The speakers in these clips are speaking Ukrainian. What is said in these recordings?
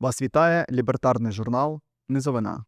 Вас вітає лібертарний журнал Низовина.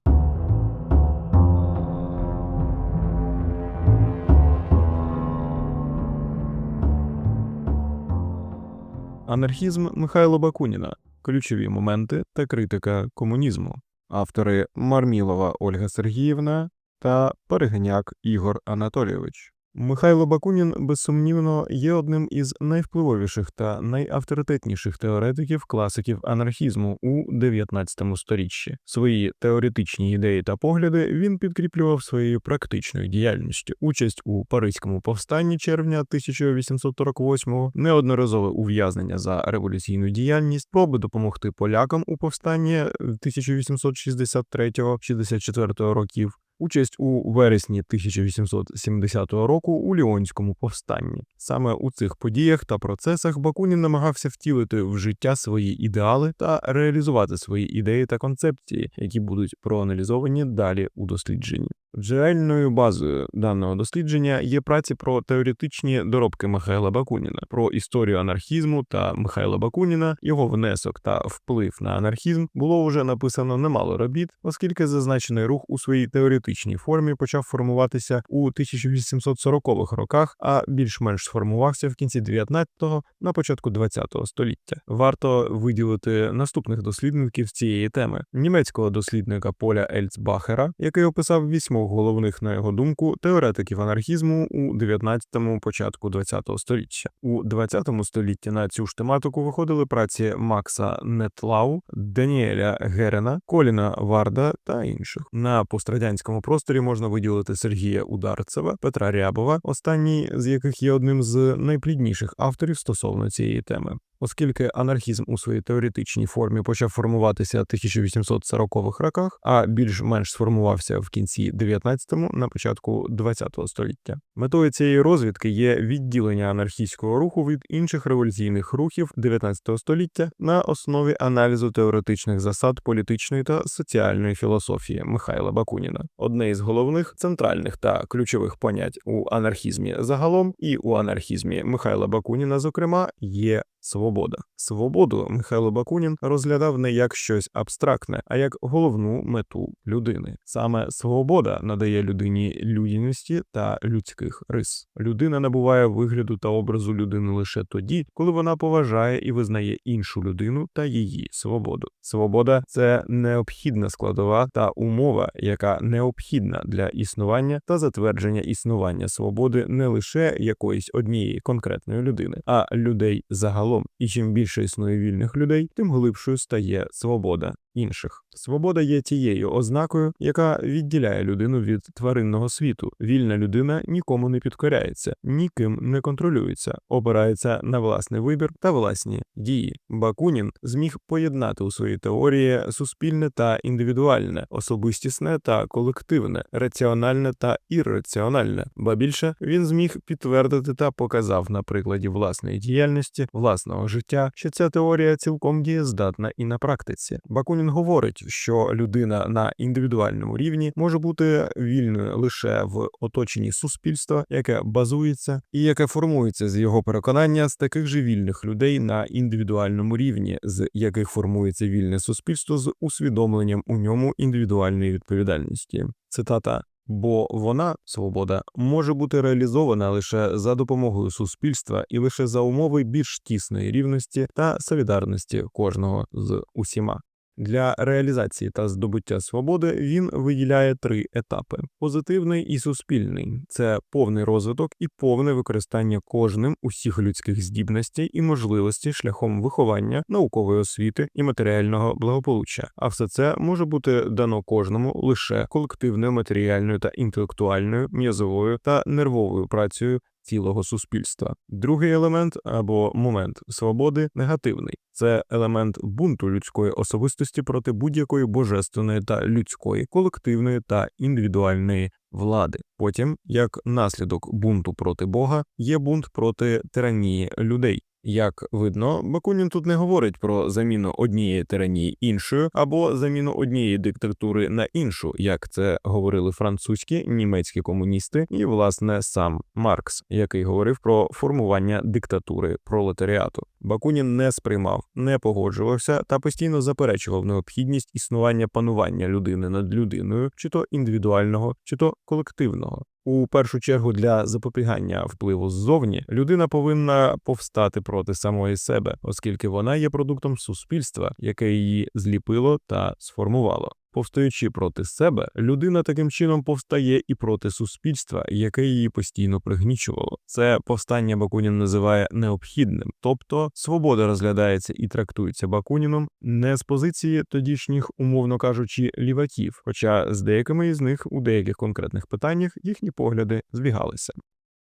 Анархізм Михайла Бакуніна. Ключові моменти та критика комунізму. Автори Мармілова Ольга Сергіївна та Перегняк Ігор Анатолійович. Михайло Бакунін, безсумнівно, є одним із найвпливовіших та найавторитетніших теоретиків класиків анархізму у 19 сторіччі. Свої теоретичні ідеї та погляди він підкріплював своєю практичною діяльністю. Участь у Паризькому повстанні червня 1848-го, неодноразове ув'язнення за революційну діяльність, спроби допомогти полякам у повстанні 1863-64 років. Участь у вересні 1870 року у Ліонському повстанні. Саме у цих подіях та процесах Бакунін намагався втілити в життя свої ідеали та реалізувати свої ідеї та концепції, які будуть проаналізовані далі у дослідженні. Джерельною базою даного дослідження є праці про теоретичні доробки Михайла Бакуніна, про історію анархізму та Михайла Бакуніна, його внесок та вплив на анархізм було вже написано немало робіт, оскільки зазначений рух у своїй теоретичній формі почав формуватися у 1840-х роках, а більш-менш сформувався в кінці 19-го, на початку 20-го століття. Варто виділити наступних дослідників цієї теми: німецького дослідника Поля Ельцбахера, який описав вісьмох головних, на його думку, теоретиків анархізму у 19-му, початку 20-го століття. У 20-му столітті на цю ж тематику виходили праці Макса Нетлау, Даніеля Герена, Коліна Варда та інших. На пострадянському просторі можна виділити Сергія Ударцева, Петра Рябова, останній з яких є одним з найплідніших авторів стосовно цієї теми. Оскільки анархізм у своїй теоретичній формі почав формуватися в 1840-х роках, а більш-менш сформувався в кінці 19-му, на початку 20-го століття. Метою цієї розвідки є відділення анархістського руху від інших революційних рухів 19 століття на основі аналізу теоретичних засад політичної та соціальної філософії Михайла Бакуніна. Одне із головних центральних та ключових понять у анархізмі загалом і у анархізмі Михайла Бакуніна, зокрема, є Свобода. Свободу Михайло Бакунін розглядав не як щось абстрактне, а як головну мету людини. Саме свобода надає людині людяності та людських рис. Людина набуває вигляду та образу людини лише тоді, коли вона поважає і визнає іншу людину та її свободу. Свобода це необхідна складова та умова, яка необхідна для існування та затвердження існування свободи не лише якоїсь однієї конкретної людини, а людей загалом. І чим більше існує вільних людей, тим глибшою стає свобода інших. Свобода є тією ознакою, яка відділяє людину від тваринного світу. Вільна людина нікому не підкоряється, ніким не контролюється, опирається на власний вибір та власні дії. Бакунін зміг поєднати у своїй теорії суспільне та індивідуальне, особистісне та колективне, раціональне та ірраціональне. Ба більше він зміг підтвердити та показав на прикладі власної діяльності, власного життя, що ця теорія цілком дієздатна і на практиці. Бакунін говорить, що людина на індивідуальному рівні може бути вільною лише в оточенні суспільства, яке базується і яке формується з його переконання з таких же вільних людей на індивідуальному рівні, з яких формується вільне суспільство з усвідомленням у ньому індивідуальної відповідальності. Цитата. Бо вона, свобода, може бути реалізована лише за допомогою суспільства і лише за умови більш тісної рівності та солідарності кожного з усіма. Для реалізації та здобуття свободи він виділяє три етапи: позитивний і суспільний це повний розвиток і повне використання кожним усіх людських здібностей і можливостей шляхом виховання, наукової освіти і матеріального благополуччя. А все це може бути дано кожному лише колективною матеріальною та інтелектуальною, м'язовою та нервовою працею цілого суспільства. Другий елемент або момент свободи негативний. Це елемент бунту людської особистості проти будь-якої божественної та людської, колективної та індивідуальної влади. Потім, як наслідок бунту проти Бога, є бунт проти тиранії людей. Як видно, Бакунін тут не говорить про заміну однієї тиранії іншою або заміну однієї диктатури на іншу, як це говорили французькі, німецькі комуністи, і власне сам Маркс, який говорив про формування диктатури пролетаріату. Бакунін не сприймав, не погоджувався та постійно заперечував необхідність існування панування людини над людиною, чи то індивідуального, чи то колективного. У першу чергу для запобігання впливу ззовні людина повинна повстати проти самої себе, оскільки вона є продуктом суспільства, яке її зліпило та сформувало. Повстаючи проти себе, людина таким чином повстає і проти суспільства, яке її постійно пригнічувало. Це повстання Бакунін називає необхідним, тобто свобода розглядається і трактується Бакуніном не з позиції тодішніх, умовно кажучи, ліваків, хоча з деякими із них у деяких конкретних питаннях їхні погляди збігалися.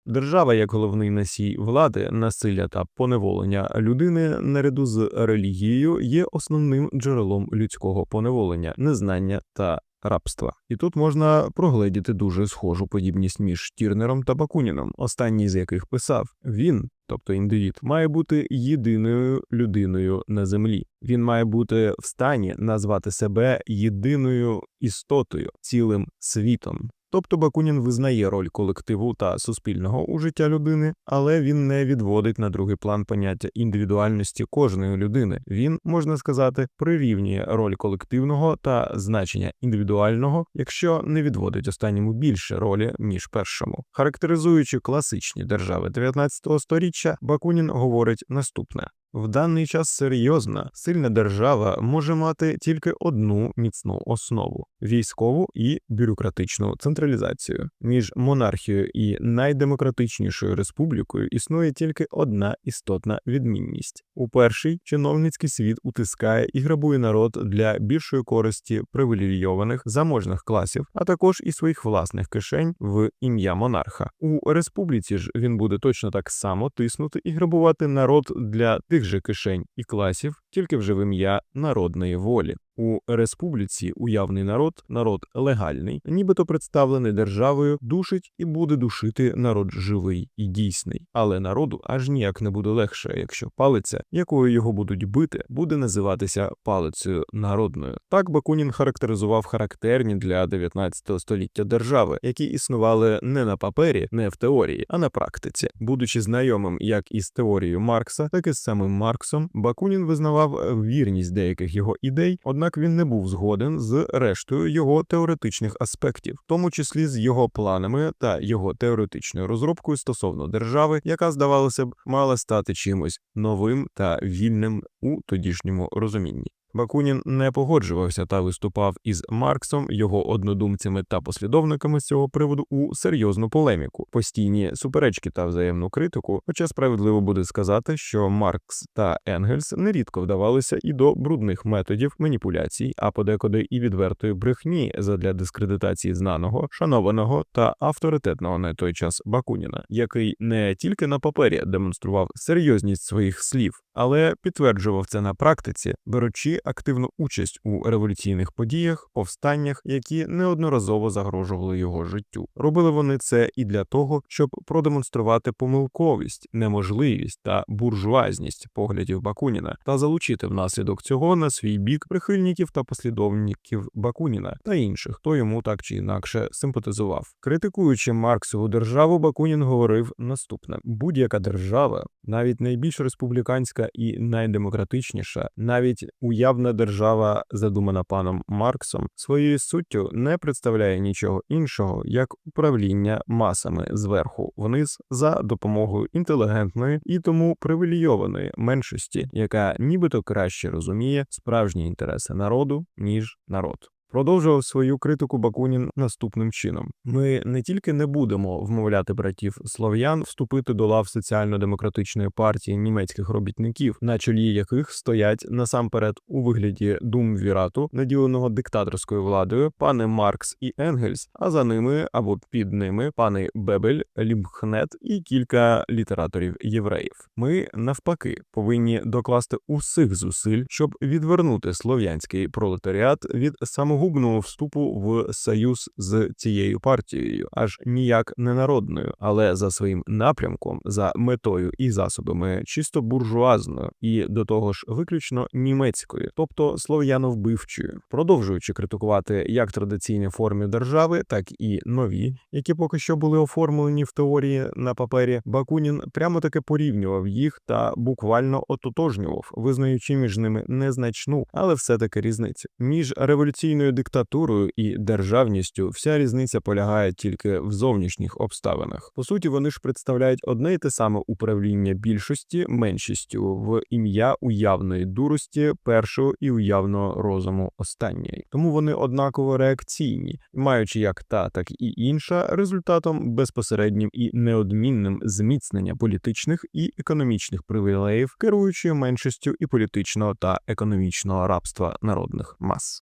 Держава як головний носій влади, насилля та поневолення людини наряду з релігією є основним джерелом людського поневолення, незнання та рабства. І тут можна прогледіти дуже схожу подібність між Тірнером та Бакуніном, останній з яких писав він. Тобто індивід має бути єдиною людиною на землі. Він має бути в стані назвати себе єдиною істотою, цілим світом. Тобто Бакунін визнає роль колективу та суспільного у життя людини, але він не відводить на другий план поняття індивідуальності кожної людини. Він можна сказати прирівнює роль колективного та значення індивідуального, якщо не відводить останньому більше ролі ніж першому. Характеризуючи класичні держави 19 століття, Бакунін говорить наступне. В даний час серйозна, сильна держава може мати тільки одну міцну основу військову і бюрократичну централізацію. Між монархією і найдемократичнішою республікою існує тільки одна істотна відмінність: у перший чиновницький світ утискає і грабує народ для більшої користі привілейованих заможних класів, а також і своїх власних кишень в ім'я монарха. У республіці ж він буде точно так само тиснути і грабувати народ для тих же кишень і класів, тільки вже в ім'я народної волі. У республіці уявний народ, народ легальний, нібито представлений державою, душить і буде душити народ живий і дійсний. Але народу аж ніяк не буде легше, якщо палиця, якою його будуть бити, буде називатися палицею народною. Так Бакунін характеризував характерні для 19 століття держави, які існували не на папері, не в теорії, а на практиці. Будучи знайомим як із теорією Маркса, так і з самим Марксом, Бакунін визнавав вірність деяких його ідей, однак він не був згоден з рештою його теоретичних аспектів, в тому числі з його планами та його теоретичною розробкою стосовно держави, яка, здавалося б, мала стати чимось новим та вільним у тодішньому розумінні. Бакунін не погоджувався та виступав із Марксом, його однодумцями та послідовниками з цього приводу у серйозну полеміку, постійні суперечки та взаємну критику. Хоча справедливо буде сказати, що Маркс та Енгельс нерідко вдавалися і до брудних методів маніпуляцій, а подекуди і відвертої брехні задля дискредитації знаного, шанованого та авторитетного на той час Бакуніна, який не тільки на папері демонстрував серйозність своїх слів, але підтверджував це на практиці, беручи активну участь у революційних подіях, повстаннях, які неодноразово загрожували його життю. Робили вони це і для того, щоб продемонструвати помилковість, неможливість та буржуазність поглядів Бакуніна та залучити внаслідок цього на свій бік прихильників та послідовників Бакуніна та інших, хто йому так чи інакше симпатизував. Критикуючи Марксову державу, Бакунін говорив наступне: будь-яка держава, навіть найбільш республіканська і найдемократичніша, навіть уявна держава, задумана паном Марксом, своєю суттю не представляє нічого іншого як управління масами зверху вниз за допомогою інтелігентної і тому привілейованої меншості, яка нібито краще розуміє справжні інтереси народу ніж народ. Продовжував свою критику Бакунін наступним чином: ми не тільки не будемо вмовляти братів слов'ян вступити до лав соціально-демократичної партії німецьких робітників, на чолі яких стоять насамперед у вигляді думвірату, наділеного диктаторською владою, пани Маркс і Енгельс, а за ними або під ними пани Бебель, Лімхнет і кілька літераторів євреїв. Ми навпаки повинні докласти усіх зусиль, щоб відвернути слов'янський пролетаріат від самого самогубного вступу в союз з цією партією, аж ніяк не народною, але за своїм напрямком, за метою і засобами чисто буржуазною, і до того ж виключно німецькою, тобто слов'яновбивчою, продовжуючи критикувати як традиційні форми держави, так і нові, які поки що були оформлені в теорії на папері. Бакунін прямо таки порівнював їх та буквально ототожнював, визнаючи між ними незначну, але все-таки різницю. Між революційною диктатурою і державністю вся різниця полягає тільки в зовнішніх обставинах. По суті, вони ж представляють одне й те саме управління більшості меншістю в ім'я уявної дурості першого і уявного розуму останньої. Тому вони однаково реакційні, маючи як та, так і інша результатом безпосереднім і неодмінним зміцнення політичних і економічних привілеїв, керуючи меншістю і політичного та економічного рабства народних мас.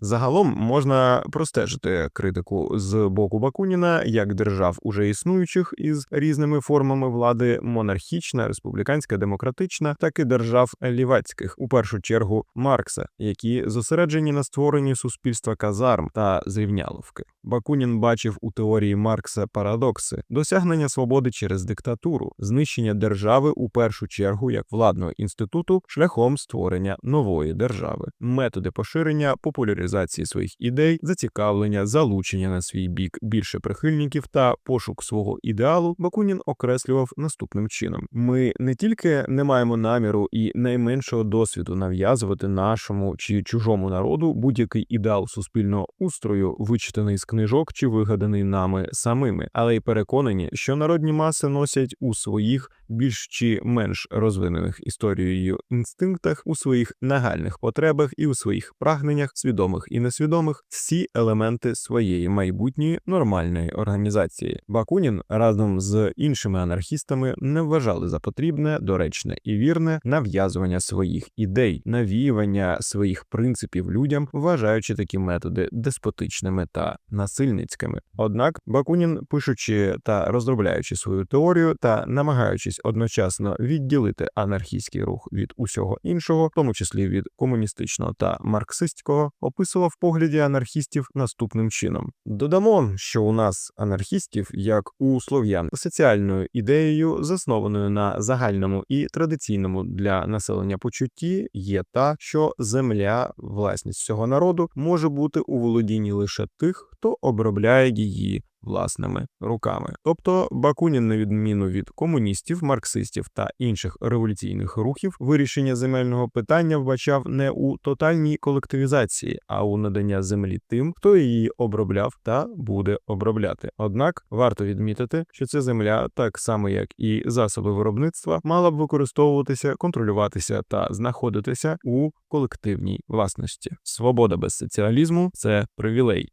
Загалом можна простежити критику з боку Бакуніна як держав уже існуючих із різними формами влади монархічна, республіканська, демократична, так і держав лівацьких, у першу чергу Маркса, які зосереджені на створенні суспільства казарм та зрівняловки. Бакунін бачив у теорії Маркса парадокси досягнення свободи через диктатуру, знищення держави у першу чергу як владного інституту шляхом створення нової держави, методи поширення популяризації своїх ідей, зацікавлення, залучення на свій бік більше прихильників та пошук свого ідеалу. Бакунін окреслював наступним чином: ми не тільки не маємо наміру і найменшого досвіду нав'язувати нашому чи чужому народу будь-який ідеал суспільного устрою, вичитаний з книжок чи вигаданий нами самими, але й переконані, що народні маси носять у своїх більш чи менш розвинених історією інстинктах, у своїх нагальних потребах і у своїх прагненнях, свідомих і несвідомих, всі елементи своєї майбутньої нормальної організації. Бакунін разом з іншими анархістами не вважали за потрібне, доречне і вірне нав'язування своїх ідей, навіювання своїх принципів людям, вважаючи такі методи деспотичними та насильницькими. Однак Бакунін, пишучи та розробляючи свою теорію та намагаючись одночасно відділити анархістський рух від усього іншого, в тому числі від комуністичного та марксистського, описував погляді анархістів наступним чином: додамо, що у нас анархістів, як у слов'ян, соціальною ідеєю, заснованою на загальному і традиційному для населення почутті, є та, що земля, власність всього народу, може бути у володінні лише тих, хто обробляє її власними руками. Тобто Бакунін, на відміну від комуністів, марксистів та інших революційних рухів, вирішення земельного питання вбачав не у тотальній колективізації, а у надання землі тим, хто її обробляв та буде обробляти. Однак варто відмітити, що ця земля, так само як і засоби виробництва, мала б використовуватися, контролюватися та знаходитися у колективній власності. Свобода без соціалізму це привілей,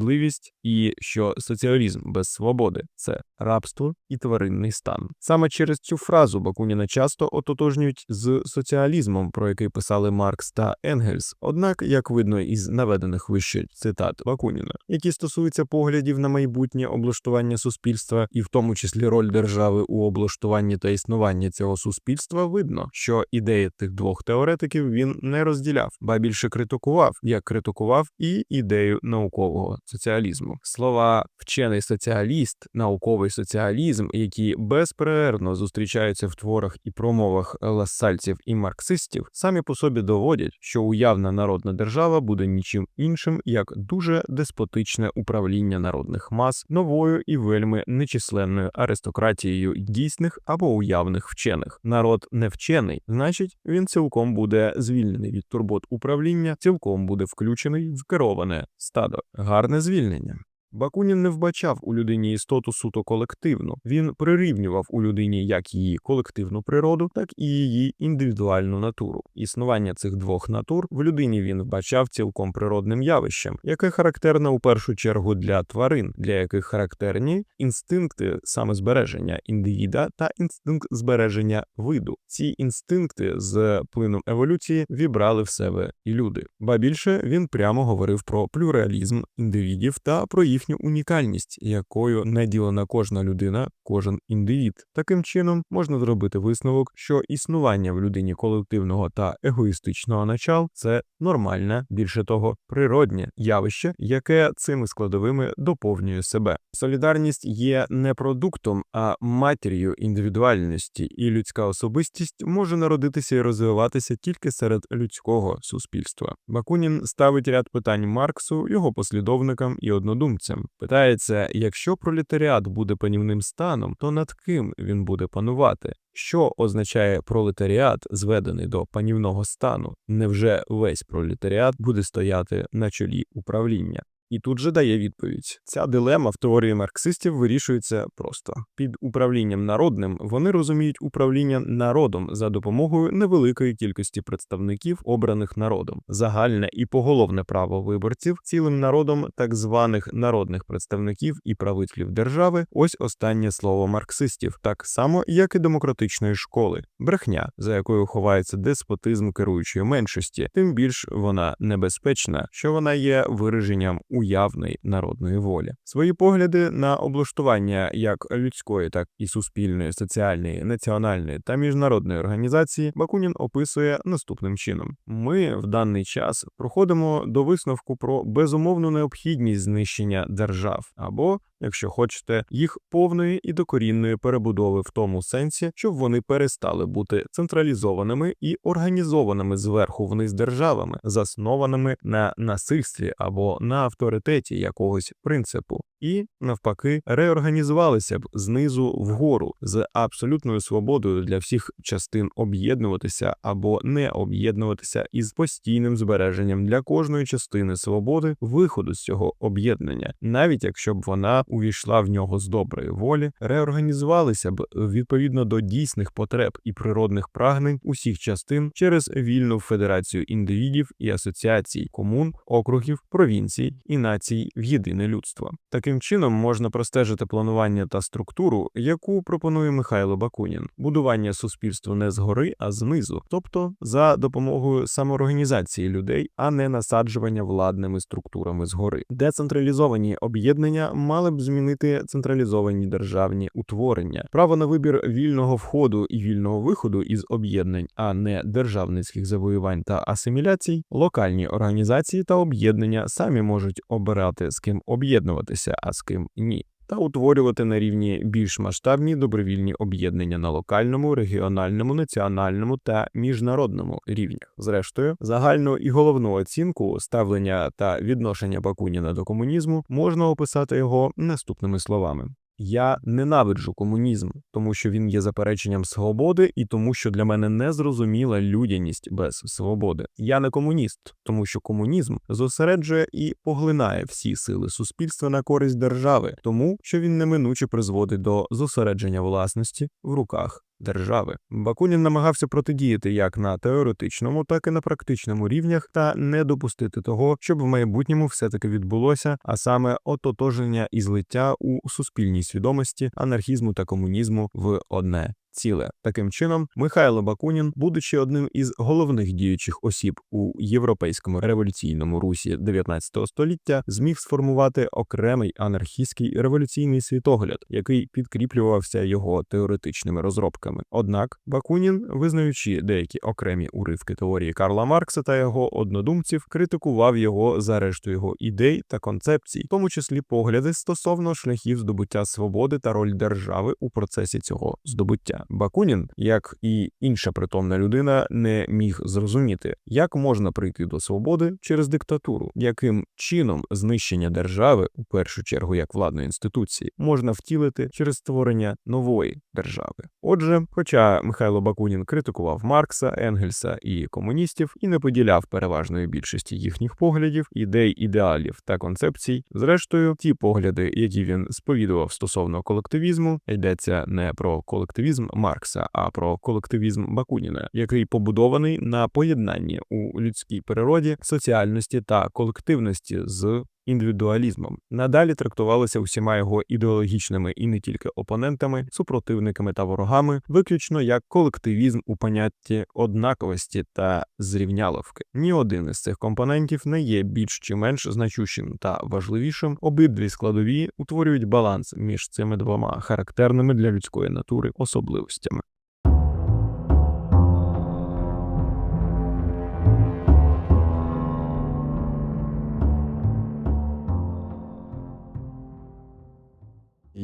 несправедливість і що соціалізм без свободи це рабство і тваринний стан. Саме через цю фразу Бакуніна часто ототожнюють з соціалізмом, про який писали Маркс та Енгельс. Однак, як видно із наведених вище цитат Бакуніна, які стосуються поглядів на майбутнє облаштування суспільства, і в тому числі роль держави у облаштуванні та існуванні цього суспільства, видно, що ідеї тих двох теоретиків він не розділяв, ба більше критикував, як критикував і ідею наукового соціалізму. Слова вчений соціаліст, науковий соціалізм, які безперервно зустрічаються в творах і промовах лассальців і марксистів, самі по собі доводять, що уявна народна держава буде нічим іншим як дуже деспотичне управління народних мас новою і вельми нечисленною аристократією дійсних або уявних вчених. Народ не вчений, значить, він цілком буде звільнений від турбот управління, цілком буде включений в кероване стадо. Гарне звільнення. Бакунін не вбачав у людині істоту суто колективну. Він прирівнював у людині як її колективну природу, так і її індивідуальну натуру. Існування цих двох натур в людині він вбачав цілком природним явищем, яке характерне у першу чергу для тварин, для яких характерні інстинкти самозбереження індивіда та інстинкт збереження виду. Ці інстинкти з плином еволюції вібрали в себе і люди. Ба більше він прямо говорив про плюралізм індивідів та про їх їхню унікальність, якою наділена кожна людина, кожен індивід. Таким чином можна зробити висновок, що існування в людині колективного та егоїстичного начал це нормальне, більше того, природнє явище, яке цими складовими доповнює себе. Солідарність є не продуктом, а матір'ю індивідуальності, і людська особистість може народитися і розвиватися тільки серед людського суспільства. Бакунін ставить ряд питань Марксу, його послідовникам і однодумцям. Питається, якщо пролетаріат буде панівним станом, то над ким він буде панувати? Що означає пролетаріат, зведений до панівного стану? Невже весь пролетаріат буде стояти на чолі управління? І тут же дає відповідь: ця дилема в теорії марксистів вирішується просто під управлінням народним. Вони розуміють управління народом за допомогою невеликої кількості представників, обраних народом, загальне і поголовне право виборців цілим народом так званих народних представників і правителів держави. Ось останнє слово марксистів, так само як і демократичної школи, брехня, за якою ховається деспотизм керуючої меншості, тим більш вона небезпечна, що вона є вираженням уявної народної волі. Свої погляди на облаштування як людської, так і суспільної, соціальної, національної та міжнародної організації Бакунін описує наступним чином: ми в даний час проходимо до висновку про безумовну необхідність знищення держав або Якщо хочете, їх повної і докорінної перебудови в тому сенсі, щоб вони перестали бути централізованими і організованими зверху вниз державами, заснованими на насильстві або на авторитеті якогось принципу, і навпаки реорганізувалися б знизу вгору з абсолютною свободою для всіх частин об'єднуватися або не об'єднуватися із постійним збереженням для кожної частини свободи виходу з цього об'єднання, навіть якщо б вона увійшла в нього з доброї волі, реорганізувалися б відповідно до дійсних потреб і природних прагнень усіх частин через вільну федерацію індивідів і асоціацій, комун, округів, провінцій і націй в єдине людство. Таким чином можна простежити планування та структуру, яку пропонує Михайло Бакунін, будування суспільства не згори, а знизу, тобто за допомогою самоорганізації людей, а не насаджування владними структурами згори. Децентралізовані об'єднання мали б змінити централізовані державні утворення, право на вибір вільного входу і вільного виходу із об'єднань, а не державницьких завоювань та асиміляцій, локальні організації та об'єднання самі можуть обирати з ким об'єднуватися, а з ким ні. Та утворювати на рівні більш масштабні добровільні об'єднання на локальному, регіональному, національному та міжнародному рівнях. Зрештою, загальну і головну оцінку ставлення та відношення Бакуніна до комунізму можна описати його наступними словами. Я ненавиджу комунізм, тому що він є запереченням свободи, і тому, що для мене незрозуміла людяність без свободи. Я не комуніст, тому що комунізм зосереджує і поглинає всі сили суспільства на користь держави, тому що він неминуче призводить до зосередження власності в руках. Держави. Бакунін намагався протидіяти як на теоретичному, так і на практичному рівнях, та не допустити того, щоб в майбутньому все таки відбулося, а саме ототоження і злиття у суспільній свідомості анархізму та комунізму в одне ціле. Таким чином, Михайло Бакунін, будучи одним із головних діючих осіб у європейському революційному русі 19 століття, зміг сформувати окремий анархістський революційний світогляд, який підкріплювався його теоретичними розробками. Однак Бакунін, визнаючи деякі окремі уривки теорії Карла Маркса та його однодумців, критикував його за решту його ідей та концепцій, в тому числі погляди стосовно шляхів здобуття свободи та роль держави у процесі цього здобуття. Бакунін, як і інша притомна людина, не міг зрозуміти, як можна прийти до свободи через диктатуру, яким чином знищення держави, у першу чергу як владної інституції, можна втілити через створення нової держави. Отже, хоча Михайло Бакунін критикував Маркса, Енгельса і комуністів і не поділяв переважної більшості їхніх поглядів, ідей, ідеалів та концепцій, зрештою, ті погляди, які він сповідував стосовно колективізму, йдеться не про колективізм Маркса, а про колективізм Бакуніна, який побудований на поєднанні у людській природі соціальності та колективності з індивідуалізмом. Надалі трактувалися усіма його ідеологічними і не тільки опонентами, супротивниками та ворогами, виключно як колективізм у понятті однаковості та зрівняловки. Ні один із цих компонентів не є більш чи менш значущим та важливішим. Обидві складові утворюють баланс між цими двома характерними для людської натури особливостями.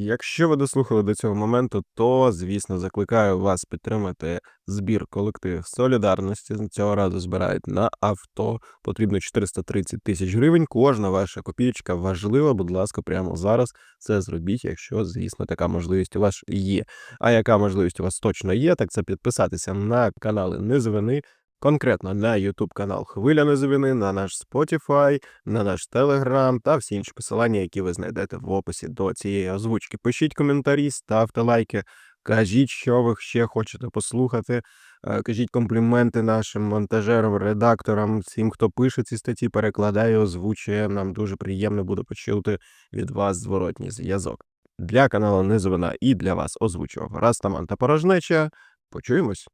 Якщо ви дослухали до цього моменту, то звісно закликаю вас підтримати збір колектив солідарності. Цього разу збирають на авто. Потрібно 430 тисяч гривень. Кожна ваша копійка важлива. Будь ласка, прямо зараз це зробіть, якщо звісно така можливість у вас є. А яка можливість у вас точно є, так це підписатися на канали Низовини. Конкретно на YouTube канал Хвиля Низовини, на наш Spotify, на наш Telegram та всі інші посилання, які ви знайдете в описі до цієї озвучки. Пишіть коментарі, ставте лайки, кажіть, що ви ще хочете послухати. е, Кажіть компліменти нашим монтажерам, редакторам, всім, хто пише ці статті, перекладає, озвучує. Нам дуже приємно буде почути від вас зворотній зв'язок. Для каналу Низовина і для вас озвучував Растаман та Порожнеча. Почуємось.